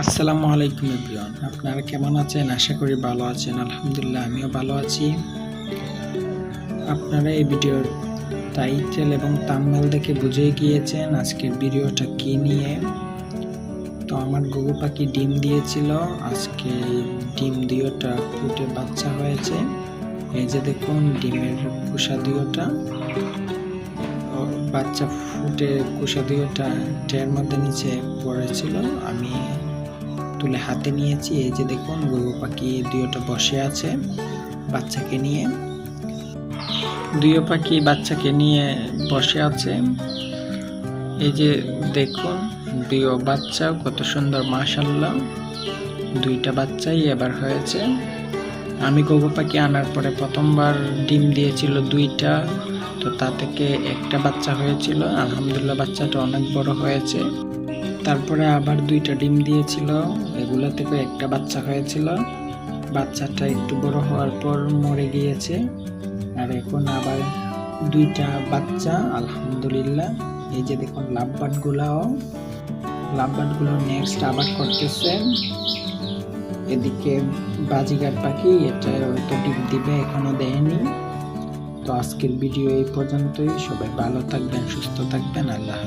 আসসালামু আলাইকুম এভরিওয়ান। আপনারা কেমন আছেন? আশা করি ভালো আছেন। আলহামদুলিল্লাহ, আমিও ভালো আছি। আপনারা এই ভিডিওর টাইটেল এবং তাম্মেল দেখে বুঝে গিয়েছেন আজকের ভিডিওটা কি নিয়ে। তো আমার গরু পাখি ডিম দিয়েছিল। আজকে ডিম দিওটা ফুটে বাচ্চা হয়েছে। এই যে দেখুন, ডিমের কুষা দিওটা বাচ্চা ফুটে কুষা দিওটা ট্রের মধ্যে নিচে পড়েছিল। আমি তুলে হাতে নিয়েছি। এই যে দেখুন, গরু পাখি দুইটা বসে আছে বাচ্চাকে নিয়ে। দুইও পাখি বাচ্চাকে নিয়ে বসে আছে। এই যে দেখুন, দুইও বাচ্চা কত সুন্দর মাশাল্লাহ দুইটা বাচ্চাই এবার হয়েছে। আমি গরু পাখি আনার পরে প্রথমবার ডিম দিয়েছিল দুইটা, তো তা থেকে একটা বাচ্চা হয়েছিল। আলহামদুলিল্লাহ বাচ্চাটা অনেক বড় হয়েছে। তারপরে আবার দুইটা ডিম দিয়েছিল। এগুলো থেকে একটা বাচ্চা হয়েছিল বাচ্চাটা একটু বড় হওয়ার পর মরে গিয়েছে। আর এখন আবার দুইটা বাচ্চা, আলহামদুলিল্লাহ। এই যে দেখুন লাভবাট গুলাও লাভবাটগুলো নেক্সট আবার করতেছে। এদিকে বাজিগার পাখি, এটা হয়তো ডিম দিবে, এখনও দেয়নি। তো আজকের ভিডিও এই পর্যন্তই। সবাই ভালো থাকবেন, সুস্থ থাকবেন। আল্লাহ।